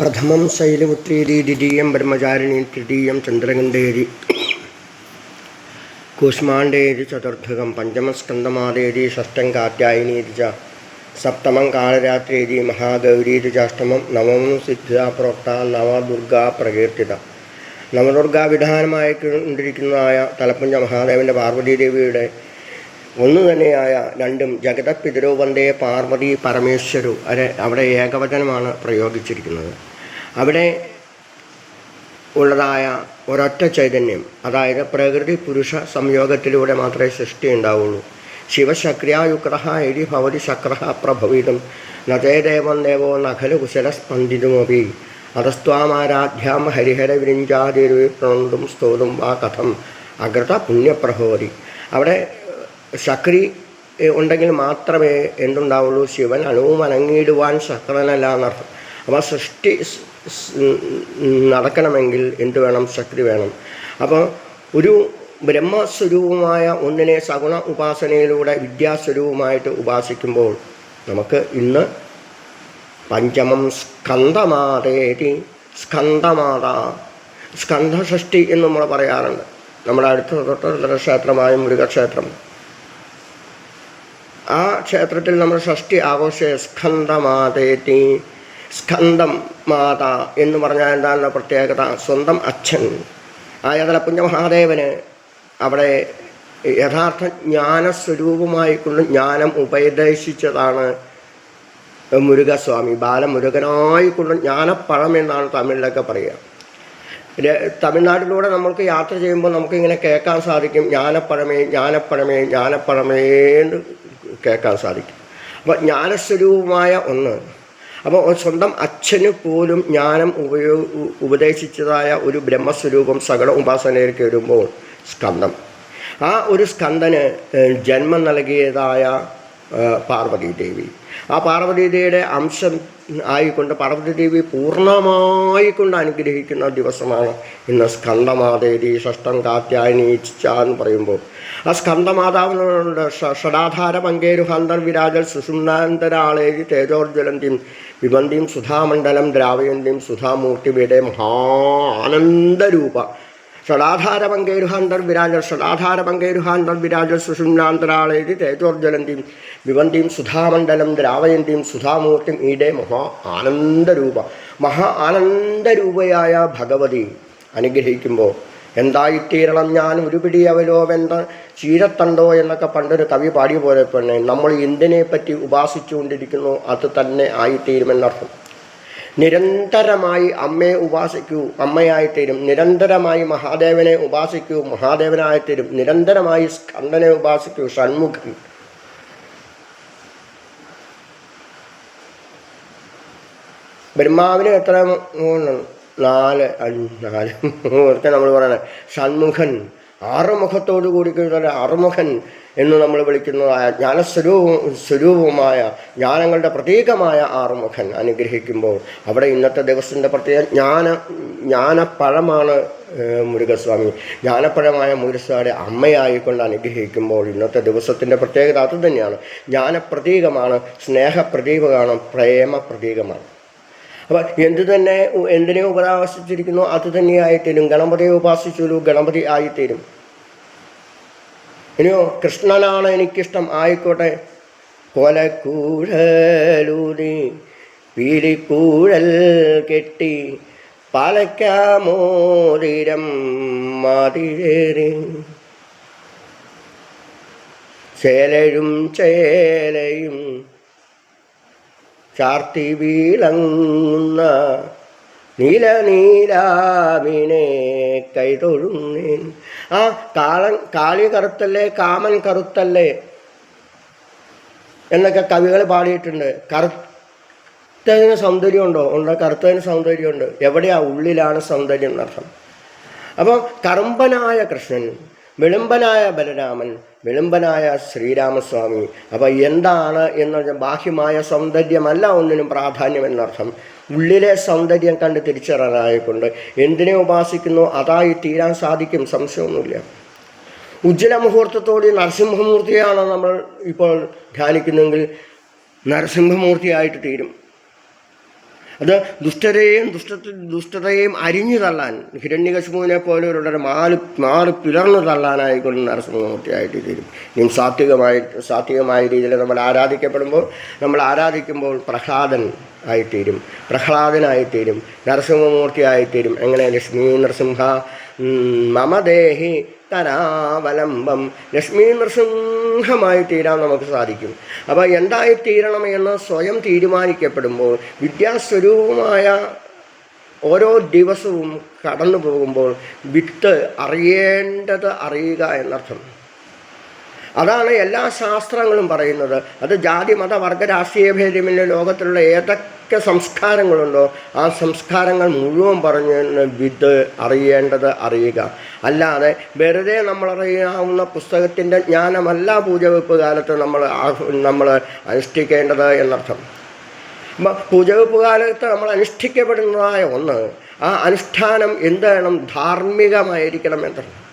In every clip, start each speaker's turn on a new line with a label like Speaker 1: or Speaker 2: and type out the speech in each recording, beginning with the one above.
Speaker 1: പ്രഥമം ശൈലപുത്രീതി ദ്വിതീയം ബ്രഹ്മചാരിണി തൃതീയം ചന്ദ്രകണ്ഠേരി കൂഷ്മാണ്ഡേരി ചതുർത്ഥകം പഞ്ചമസ്കന്ധമാതേരി ഷഷ്ടം കാത്യായനീതി ച സപ്തമം കാളരാത്രീതി മഹാഗൗരീതി ചാഷ്ടമം നവമം സിദ്ധ പ്രോക്ത നവദുർഗാ പ്രകീർത്തിത. നവദുർഗാ വിധാനമായിക്കൊണ്ടിരിക്കുന്നതായ തലപ്പുഞ്ച മഹാദേവന്റെ പാർവതീദേവിയുടെ ഒന്നു തന്നെയായ രണ്ടും ജഗതപിതരോ വന്ദേ പാർവതി പരമേശ്വരു അരെ അവിടെ ഏകവചനമാണ് പ്രയോഗിച്ചിരിക്കുന്നത്. അവിടെ ഉള്ളതായ ഒരൊറ്റ ചൈതന്യം അതായത് പ്രകൃതി പുരുഷ സംയോഗത്തിലൂടെ മാത്രമേ സൃഷ്ടി ഉണ്ടാവുള്ളൂ. ശിവശക്രിയായുക്രഹ എരി ഭവതി ശക്ര പ്രഭവിതം നജയദേവം ദേവോ നഖലു കുശല സ്പന്ദിതുമപി. അതസ്ത്വാമാരാധ്യാം ഹരിഹര വിരിഞ്ചാതിരുവി പ്രണന്തും സ്തോതും വാ കഥം അഗ്രത പുണ്യപ്രഭവതി. അവിടെ ശക്രി ഉണ്ടെങ്കിൽ മാത്രമേ എന്തുണ്ടാവുള്ളൂ? ശിവൻ അണുവും അനങ്ങിയിടുവാൻ ശക്രനല്ല എന്നർത്ഥം അപ്പോൾ സൃഷ്ടി നടക്കണമെങ്കിൽ എന്ത് വേണം? ശക്തി വേണം. അപ്പോൾ ഒരു ബ്രഹ്മസ്വരൂപമായ ഒന്നിനെ സഗുണ ഉപാസനയിലൂടെ വിദ്യാസ്വരൂപമായിട്ട് ഉപാസിക്കുമ്പോൾ നമുക്ക് ഇന്ന് പഞ്ചമം സ്കന്ധമാതേതി സ്കന്ധമാത. സ്കന്ധഷഷ്ടി എന്ന് നമ്മൾ പറയാറുണ്ട്. നമ്മുടെ അടുത്ത തൊട്ടടുത്ത ക്ഷേത്രമായ മുരുകക്ഷേത്രം ആ ക്ഷേത്രത്തിൽ നമ്മൾ ഷഷ്ടി ആഘോഷ സ്കന്ധമാതേറ്റി സ്കന്ധം മാത എന്ന് പറഞ്ഞാൽ എന്താണ് പ്രത്യേകത? സ്വന്തം അച്ഛൻ. ആയ തലപ്പുഞ്ച മഹാദേവന് അവിടെ യഥാർത്ഥ ജ്ഞാനസ്വരൂപമായിക്കൊണ്ട് ജ്ഞാനം ഉപദേശിച്ചതാണ് മുരുകസ്വാമി. ബാലമുരുകനായിക്കൊണ്ട് ജ്ഞാനപ്പഴം എന്നാണ് തമിഴിലൊക്കെ പറയുക. തമിഴ്നാട്ടിലൂടെ നമ്മൾക്ക് യാത്ര ചെയ്യുമ്പോൾ നമുക്കിങ്ങനെ കേൾക്കാൻ സാധിക്കും ജ്ഞാനപ്പഴമേ ജ്ഞാനപ്പഴമേ ജ്ഞാനപ്പഴമേ എന്ന് കേൾക്കാൻ സാധിക്കും. അപ്പോൾ ജ്ഞാനസ്വരൂപമായ ഒന്ന്. അപ്പോൾ സ്വന്തം അച്ഛന് പോലും ജ്ഞാനം ഉപയോ ഉപദേശിച്ചതായ ഒരു ബ്രഹ്മസ്വരൂപം സകല ഉപാസനയിലേക്ക് വരുമ്പോൾ സ്കന്ധം. ആ ഒരു സ്കന്ദന് ജന്മം നൽകിയതായ പാർവതി ദേവി ആ പാർവതി ദേവിയുടെ അംശം ആയിക്കൊണ്ട് പാർവതി പൂർണമായിക്കൊണ്ട് അനുഗ്രഹിക്കുന്ന ദിവസമാണ്. ഇന്ന് സ്കന്ധമാതേരി ഷഷ്ടം കാത്യായനി ഇച്ഛ എന്ന് പറയുമ്പോൾ. ആ സ്കന്ധമാതാവിനുണ്ട് ഷടാധാര പങ്കേരുഹാന്തർ വിരാജൽ സുഷുമ്നാന്തരാളേരി തേജോർജ്വലന്തിയും വിമന്തിയും സുധാമണ്ഡലം ദ്രാവയന്തിയും സുധാമൂർത്തിയുടെ മഹാ ആനന്ദരൂപ. ഷടാധാരപങ്കൈരുഹാന്തർ വിരാജ ഷടാധാരപങ്കൈരുഹാന്തർ വിരാജ സുഷുമ്നാന്തരാളേതി തേജോർജ്വലന്തിയും വിവന്തിയും സുധാമണ്ഡലം ദ്രാവയന്തിയും സുധാമൂർത്തിയും ഈടെ മഹാ ആനന്ദരൂപ. മഹാ ആനന്ദരൂപയായ ഭഗവതി അനുഗ്രഹിക്കുമ്പോൾ എന്തായിത്തീരണം ഞാൻ ഒരു പിടി വെന്ത ചീരത്തണ്ടോ എന്നൊക്കെ പണ്ടൊരു കവി പാടിയ പോലെ തന്നെ നമ്മൾ എന്തിനെ പറ്റി ഉപാസിച്ചുകൊണ്ടിരിക്കുന്നു അത് തന്നെ ആയിത്തീരുമെന്നർത്ഥം. നിരന്തരമായി അമ്മയെ ഉപാസിക്കൂ അമ്മയായിത്തീരും. നിരന്തരമായി മഹാദേവനെ ഉപാസിക്കൂ മഹാദേവനായിത്തീരും. നിരന്തരമായി സ്കന്ദനെ ഉപാസിക്കൂ ഷൺമുഖൻ ബ്രഹ്മാവിന് എത്ര മൂന്ന്? നാല്. നാല്. നമ്മൾ പറയണേ. ഷൺമുഖൻ. ആറുമുഖത്തോടു കൂടി കഴിഞ്ഞാൽ ആറുമുഖൻ എന്ന് നമ്മൾ വിളിക്കുന്നതായ ജ്ഞാനസ്വരൂപ സ്വരൂപമായ ജ്ഞാനങ്ങളുടെ പ്രതീകമായ ആറുമുഖൻ അനുഗ്രഹിക്കുമ്പോൾ അവിടെ ഇന്നത്തെ ദിവസത്തിന്റെ പ്രത്യേക ജ്ഞാന ജ്ഞാനപ്പഴമാണ് മുരുകസ്വാമി. ജ്ഞാനപ്പഴമായ മുരുകസ്വാമിയുടെ അമ്മയായിക്കൊണ്ട് അനുഗ്രഹിക്കുമ്പോൾ ഇന്നത്തെ ദിവസത്തിന്റെ പ്രത്യേകത അത് തന്നെയാണ്. ജ്ഞാനപ്രതീകമാണ് സ്നേഹപ്രതീകമാണ് പ്രേമ പ്രതീകമാണ് അപ്പം എന്തു തന്നെ എന്തിനെ ഉപരാവശിച്ചിരിക്കുന്നു അത് തന്നെയായിത്തീരും ഗണപതിയെ ഉപാസിച്ചു ഗണപതി ആയിത്തീരും. ഇനിയോ കൃഷ്ണനാണ് എനിക്കിഷ്ടം. ആയിക്കോട്ടെ. കൊലക്കൂഴലൂതി പീലിക്കൂഴൽ കെട്ടി പാലക്കാമോതിരം മതിരേറി. ചേലയും ചേലയും ചാർത്തി വീളങ്ങുന്ന നീല നീലാമിനെ കൈതൊഴുന്നേൻ. ആ കാളൻ കാളി കറുത്തല്ലേ കാമൻ കറുത്തല്ലേ എന്നൊക്കെ കവികൾ പാടിയിട്ടുണ്ട്. കറുത്തതിന് സൗന്ദര്യമുണ്ടോ? ഉണ്ട്? കറുത്തതിന് സൗന്ദര്യമുണ്ട്. എവിടെയാ? ഉള്ളിലാണ് സൗന്ദര്യം എന്നർത്ഥം. അപ്പോൾ കറുമ്പനായ കൃഷ്ണൻ വിളുമ്പനായ ബലരാമൻ വെളുമ്പനായ ശ്രീരാമസ്വാമി. അപ്പോൾ എന്താണ് എന്ന് പറഞ്ഞാൽ ബാഹ്യമായ സൗന്ദര്യമല്ല ഒന്നിനും പ്രാധാന്യം എന്നർത്ഥം ഉള്ളിലെ സൗന്ദര്യം കണ്ട് തിരിച്ചറിയാനായിക്കൊണ്ട് എന്തിനെ ഉപാസിക്കുന്നു? അതായി തീരാൻ സാധിക്കും. സംശയമൊന്നുമില്ല. ഉജ്ജ്വല മുഹൂർത്തത്തോടെ നരസിംഹമൂർത്തിയാണ് നമ്മൾ ഇപ്പോൾ ധ്യാനിക്കുന്നെങ്കിൽ നരസിംഹമൂർത്തിയായിട്ട് തീരും. അത് ദുഷ്ടരെയും ദുഷ്ട ദുഷ്ടതയെയും അരിഞ്ഞു തള്ളാൻ ഹിരണ്യകശുമുവിനെ പോലെയുള്ള മാറി മാറി പിളർന്നു തള്ളാനായിക്കൊണ്ട് നരസിംഹമൂർത്തിയായിട്ട് തീരും. ഇനി സാത്വികമായി സാത്വികമായ രീതിയിൽ നമ്മൾ ആരാധിക്കപ്പെടുമ്പോൾ നമ്മൾ ആരാധിക്കുമ്പോൾ പ്രഹ്ലാദൻ ആയിത്തീരും. പ്രഹ്ലാദനായിത്തീരും നരസിംഹമൂർത്തിയായിത്തീരും എങ്ങനെ? ലക്ഷ്മി നരസിംഹ മമദേഹി മമ ദേഹി തരാവലംബം. ലക്ഷ്മി നൃസിംഹമായി തീരാൻ നമുക്ക് സാധിക്കും. അപ്പോൾ എന്തായി തീരണം എന്ന് സ്വയം തീരുമാനിക്കപ്പെടുമ്പോൾ വിദ്യാസ്വരൂപമായ ഓരോ ദിവസവും കടന്നു പോകുമ്പോൾ വിത്ത് അറിയേണ്ടത് അറിയുക എന്നർത്ഥം. അതാണ് എല്ലാ ശാസ്ത്രങ്ങളും പറയുന്നത്. അത് ജാതി മത വർഗ രാഷ്ട്രീയ ഭേദമില്ല ലോകത്തിലുള്ള ഏതൊക്കെ സംസ്കാരങ്ങളുണ്ടോ ആ സംസ്കാരങ്ങൾ മുഴുവൻ പറഞ്ഞു വിത്ത് അറിയേണ്ടത് അറിയുക. അല്ലാതെ വെറുതെ നമ്മൾ അറിയാവുന്ന പുസ്തകത്തിന്റെ ജ്ഞാനമല്ല പൂജവെപ്പ് കാലത്ത് നമ്മൾ നമ്മൾ അനുഷ്ഠിക്കേണ്ടത് എന്നർത്ഥം. പൂജവെപ്പ് കാലത്ത് നമ്മൾ അനുഷ്ഠിക്കപ്പെടുന്നതായ ഒന്ന് ആ അനുഷ്ഠാനം എന്താണ് ധാർമ്മികമായിരിക്കണം എന്നർത്ഥം.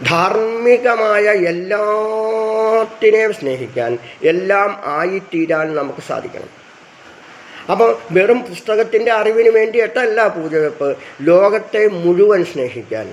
Speaker 1: ധാർമ്മികമായ എല്ലാത്തിനെയും സ്നേഹിക്കാൻ എല്ലാം ആയിത്തീരാൻ നമുക്ക് സാധിക്കണം. അപ്പോൾ വെറും പുസ്തകത്തിന്റെ അറിവിന് വേണ്ടിയിട്ടല്ല പൂജവെപ്പ് ലോകത്തെ മുഴുവൻ സ്നേഹിക്കാൻ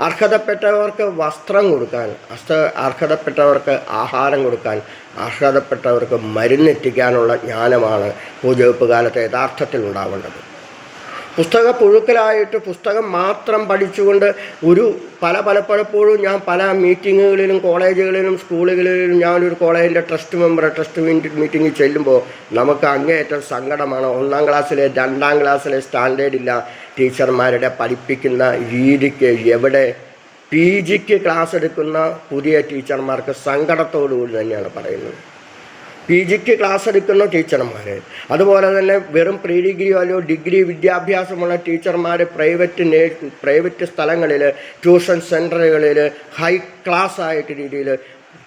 Speaker 1: അർഹതപ്പെട്ടവർക്ക് വസ്ത്രം കൊടുക്കാൻ അസ്ത അർഹതപ്പെട്ടവർക്ക് ആഹാരം കൊടുക്കാൻ അർഹതപ്പെട്ടവർക്ക് മരുന്നെത്തിക്കാനുള്ള ജ്ഞാനമാണ് പൂജവെപ്പ് കാലത്ത് യഥാർത്ഥത്തിൽ ഉണ്ടാവേണ്ടത്. പുസ്തക പുഴുക്കലായിട്ട് പുസ്തകം മാത്രം പഠിച്ചുകൊണ്ട് ഒരു പല പലപ്പോഴും ഞാൻ പല മീറ്റിങ്ങുകളിലും കോളേജുകളിലും സ്കൂളുകളിലും ഞാനൊരു കോളേജിന്റെ ട്രസ്റ്റ് മെമ്പർ ട്രസ്റ്റ് മീറ്റിങ്ങിൽ ചെല്ലുമ്പോൾ നമുക്ക് അങ്ങേയറ്റം സങ്കടമാണ്. ഒന്നാം ക്ലാസ്സിലെ രണ്ടാം ക്ലാസ്സിലെ സ്റ്റാൻഡേർഡ് ഇല്ല. ടീച്ചർമാരുടെ പഠിപ്പിക്കുന്ന രീതിക്ക് എവിടെ പി ജിക്ക് ക്ലാസ് എടുക്കുന്ന പുതിയ ടീച്ചർമാർക്ക് സങ്കടത്തോടു കൂടി തന്നെയാണ് പറയുന്നത്. പി ജിക്ക് ക്ലാസ് എടുക്കുന്ന ടീച്ചർമാർ അതുപോലെ തന്നെ വെറും പ്രീ ഡിഗ്രിയോ അല്ലയോ ഡിഗ്രി വിദ്യാഭ്യാസമുള്ള ടീച്ചർമാർ പ്രൈവറ്റ് നേ പ്രൈവറ്റ് സ്ഥലങ്ങളിൽ ട്യൂഷൻ സെന്ററുകളിൽ ഹൈ ക്ലാസ് ആയിട്ട് രീതിയിൽ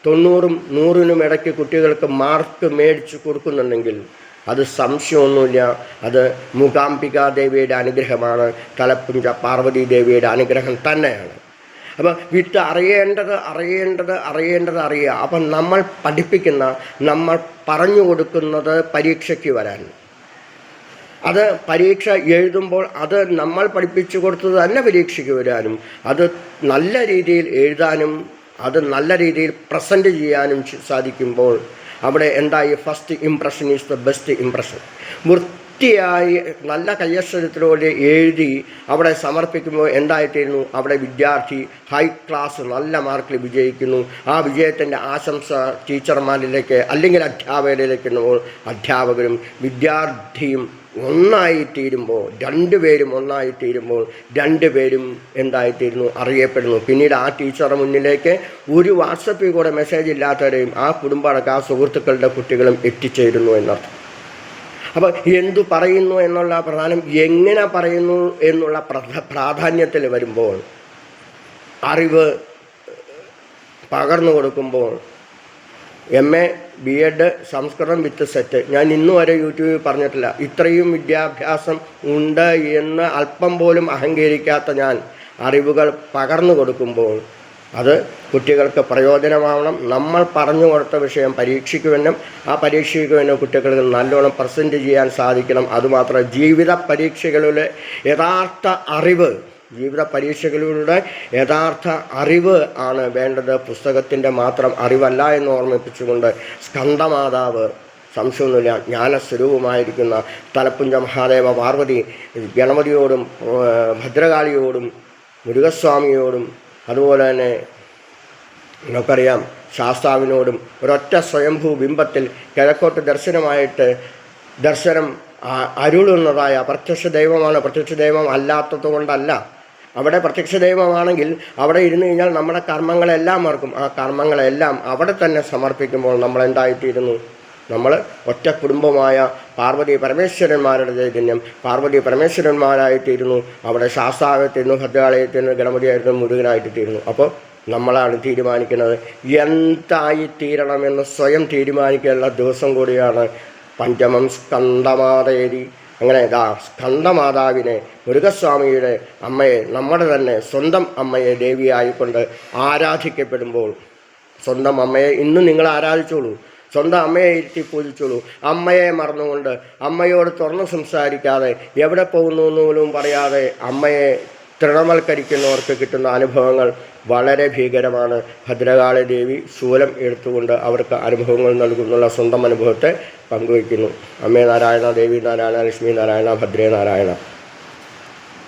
Speaker 1: തൊണ്ണൂറും നൂറിനും ഇടയ്ക്ക് കുട്ടികൾക്ക് മാർക്ക് മേടിച്ച് കൊടുക്കുന്നുണ്ടെങ്കിൽ അത് സംശയമൊന്നുമില്ല. അത് മൂകാംബികാദേവിയുടെ അനുഗ്രഹമാണ്. തലപ്പുഞ്ച പാർവതി ദേവിയുടെ അനുഗ്രഹം തന്നെയാണ്. അപ്പം വിട്ട് അറിയേണ്ടത് അറിയേണ്ടത് അറിയേണ്ടത് അറിയുക. അപ്പം നമ്മൾ പഠിപ്പിക്കുന്ന നമ്മൾ പറഞ്ഞു കൊടുക്കുന്നത് പരീക്ഷയ്ക്ക് വരാൻ. അത് പരീക്ഷ എഴുതുമ്പോൾ അത് നമ്മൾ പഠിപ്പിച്ചു കൊടുത്തത് തന്നെ പരീക്ഷയ്ക്ക് വരാനും. അത് നല്ല രീതിയിൽ എഴുതാനും അത് നല്ല രീതിയിൽ പ്രസന്റ് ചെയ്യാനും സാധിക്കുമ്പോൾ അവിടെ എന്തായി? First impression is the best impression വൃത്തിയായി നല്ല കയ്യക്ഷരത്തിലൂടെ എഴുതി അവിടെ സമർപ്പിക്കുമ്പോൾ എന്തായിത്തീരുന്നു? അവിടെ വിദ്യാർത്ഥി ഹൈ ക്ലാസ് നല്ല മാർക്കിൽ വിജയിക്കുന്നു. ആ വിജയത്തിന്റെ ആശംസ ടീച്ചർമാരിലേക്ക് അല്ലെങ്കിൽ അധ്യാപകരിലേക്ക് അധ്യാപകരും വിദ്യാർത്ഥിയും ഒന്നായിത്തീരുമ്പോൾ രണ്ടുപേരും ഒന്നായിത്തീരുമ്പോൾ രണ്ടുപേരും എന്തായിത്തീരുന്നു? അറിയപ്പെടുന്നു. പിന്നീട് ആ ടീച്ചറുടെ മുന്നിലേക്ക് ഒരു വാട്സപ്പിൽ കൂടെ മെസ്സേജ് ഇല്ലാത്തവരെയും ആ കുടുംബമടക്കം ആ സുഹൃത്തുക്കളുടെ കുട്ടികളും എത്തിച്ചേരുന്നു എന്നർത്ഥം. അപ്പോൾ എന്തു പറയുന്നു എന്നുള്ള പ്രധാനം എങ്ങനെ പറയുന്നു എന്നുള്ള പ്രാധാന്യത്തിൽ വരുമ്പോൾ അറിവ് പകർന്നു കൊടുക്കുമ്പോൾ M A B Ed Samskritam with SET. ഞാൻ ഇന്നു വരെ യൂട്യൂബിൽ പറഞ്ഞിട്ടില്ല. ഇത്രയും വിദ്യാഭ്യാസം ഉണ്ട് എന്ന് അല്പം പോലും അഹങ്കരിക്കാത്ത ഞാൻ അറിവുകൾ പകർന്നു കൊടുക്കുമ്പോൾ അത് കുട്ടികൾക്ക് പ്രയോജനമാവണം. നമ്മൾ പറഞ്ഞു കൊടുത്ത വിഷയം പരീക്ഷിക്കുമെന്നും ആ പരീക്ഷിക്കുമെന്നും കുട്ടികൾക്ക് നല്ലോണം പ്രസന്റ് ചെയ്യാൻ സാധിക്കണം. അതുമാത്രം ജീവിത പരീക്ഷകളിലെ യഥാർത്ഥ അറിവ് ജീവിത പരീക്ഷകളിലൂടെ യഥാർത്ഥ അറിവ് ആണ് വേണ്ടത്. പുസ്തകത്തിന്റെ മാത്രം അറിവല്ല എന്ന് ഓർമ്മിപ്പിച്ചുകൊണ്ട് സ്കന്ധമാതാവ് സംശയമൊന്നുമില്ല ജ്ഞാനസ്വരൂപമായിരിക്കുന്ന തലപ്പുഞ്ച മഹാദേവ പാർവതി ഗണപതിയോടും ഭദ്രകാളിയോടും മുരുകസ്വാമിയോടും അതുപോലെ തന്നെ നമുക്കറിയാം ശാസ്താവിനോടും ഒരൊറ്റ സ്വയംഭൂ ബിംബത്തിൽ കിഴക്കോട്ട് ദർശനമായിട്ട് ദർശനം അരുളുന്നതായ പ്രത്യക്ഷ ദൈവമാണ്. പ്രത്യക്ഷ ദൈവം അല്ലാത്തത് കൊണ്ടല്ല അവിടെ പ്രത്യക്ഷ ദൈവമാണെങ്കിൽ അവിടെ ഇരുന്ന് കഴിഞ്ഞാൽ നമ്മുടെ കർമ്മങ്ങളെല്ലാം മറക്കും. ആ കർമ്മങ്ങളെല്ലാം അവിടെ തന്നെ സമർപ്പിക്കുമ്പോൾ നമ്മൾ എന്തായിത്തീരുന്നു? നമ്മൾ ഒറ്റ കുടുംബമായ പാർവതി പരമേശ്വരന്മാരുടെ ചൈതന്യം പാർവതി പരമേശ്വരന്മാരായിത്തീരുന്നു അവിടെ ശാസ്താവെത്തിരുന്നു ഭദ്രാലയത്തിരുന്നു ഗണപതിയായിരുന്നു മുരുകനായിട്ട് തീരുന്നു. അപ്പോൾ നമ്മളാണ് തീരുമാനിക്കുന്നത്. എന്തായി തീരണമെന്ന് സ്വയം തീരുമാനിക്കാനുള്ള ദിവസം കൂടിയാണ് പഞ്ചമം സ്കന്ദമാതേരി അങ്ങനെ ഇതാ സ്കന്ദമാതാവിനെ മുരുകസ്വാമിയുടെ അമ്മയെ നമ്മുടെ തന്നെ സ്വന്തം അമ്മയെ ദേവിയായിക്കൊണ്ട് ആരാധിക്കപ്പെടുമ്പോൾ സ്വന്തം അമ്മയെ ഇന്നും നിങ്ങൾ ആരാധിച്ചോളൂ. സ്വന്തം അമ്മയെ ഇരുത്തി പൂജിച്ചുള്ളൂ അമ്മയെ മറന്നുകൊണ്ട് അമ്മയോട് തുറന്നു സംസാരിക്കാതെ എവിടെ പോകുന്നു എന്ന് പോലും പറയാതെ അമ്മയെ തൃണവൽക്കരിക്കുന്നവർക്ക് കിട്ടുന്ന അനുഭവങ്ങൾ വളരെ ഭീകരമാണ്. ഭദ്രകാളി ദേവി ശൂലം എടുത്തുകൊണ്ട് അവർക്ക് അനുഭവങ്ങൾ നൽകുന്നുള്ള സ്വന്തം അനുഭവത്തെ പങ്കുവയ്ക്കുന്നു. അമ്മേ നാരായണ ദേവി നാരായണ ലക്ഷ്മി നാരായണ ഭദ്രേ നാരായണ.